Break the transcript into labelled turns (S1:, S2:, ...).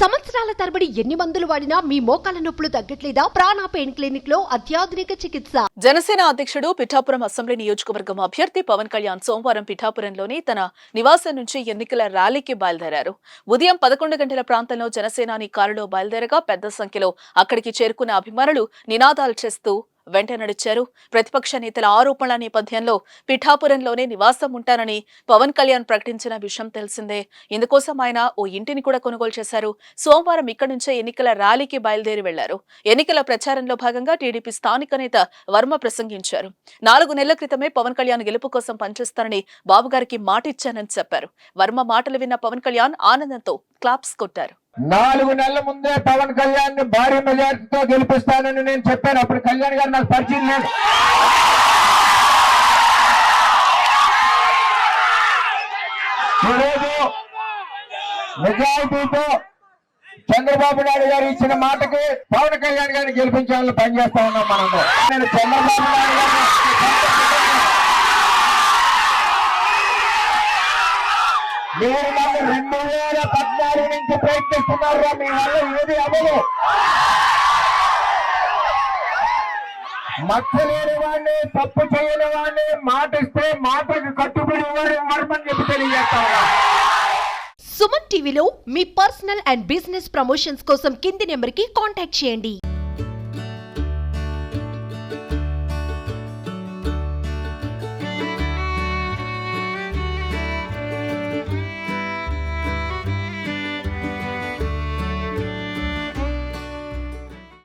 S1: సంవత్సరాల తరబడి ఎన్ని మందులు వాడినా మీ మోకాల నొప్పులు తగ్గట్లేదా? ప్రాణ పెయిన్ క్లినిక్లో అత్యాధునిక చికిత్స.
S2: జనసేన అధ్యక్షుడు పిఠాపురం అసెంబ్లీ నియోజకవర్గం అభ్యర్థి పవన్ కళ్యాణ్ సోమవారం పిఠాపురంలోని తన నివాసం నుంచి ఎన్నికల ర్యాలీకి బయలుదేరారు. ఉదయం పదకొండు గంటల ప్రాంతంలో జనసేనాని కారులో బయలుదేరగా పెద్ద సంఖ్యలో అక్కడికి చేరుకున్న అభిమానులు నినాదాలు చేస్తూ వెంట నడిచారు. ప్రతిపక్ష నేతల ఆరోపణల నేపథ్యంలో పిఠాపురంలోనే నివాసం ఉంటానని పవన్ కళ్యాణ్ ప్రకటించిన విషయం తెలిసిందే. ఇందుకోసం ఆయన ఓ ఇంటిని కూడా కొనుగోలు చేశారు. సోమవారం ఇక్కడి నుంచే ఎన్నికల ర్యాలీకి బయలుదేరి వెళ్ళారు. ఎన్నికల ప్రచారంలో భాగంగా టీడీపీ స్థానిక నేత వర్మ ప్రసంగించారు. నాలుగు నెలల క్రితమే పవన్ కళ్యాణ్ గెలుపు కోసం పనిచేస్తానని బాబుగారికి మాటిచ్చానని చెప్పారు. వర్మ మాటలు విన్న పవన్ కళ్యాణ్ ఆనందంతో క్లాప్స్ కొట్టారు.
S3: నాలుగు నెలల ముందే పవన్ కళ్యాణ్ని భారీ మెజార్టీతో గెలిపిస్తానని నేను చెప్పాను. అప్పుడు కళ్యాణ్ గారు నాకు పరిచయం లేదు ఈరోజు మెజారిటీతో చంద్రబాబు నాయుడు గారు ఇచ్చిన మాటకి పవన్ కళ్యాణ్ గారిని గెలిపించాలని పనిచేస్తా ఉన్నాం మనం నేను చంద్రబాబు నాయుడు గారు మీరు నన్ను రెండు వేల పద్నాలుగు నుంచి ప్రయత్నిస్తున్నారు మీ వల్ల ఏది అవ్వదు. మచ్చలేని వాడిని తప్పు చేయని వాడిని మాటిస్తే మాటకు కట్టుబడి వాడు మర్మని చెప్పి తెలియజేస్తా
S1: సుమన్ టీవీలో మీ పర్సనల్ అండ్ బిజినెస్ ప్రమోషన్స్ కోసం కింది నెంబర్కి కాంటాక్ట్ చేయండి.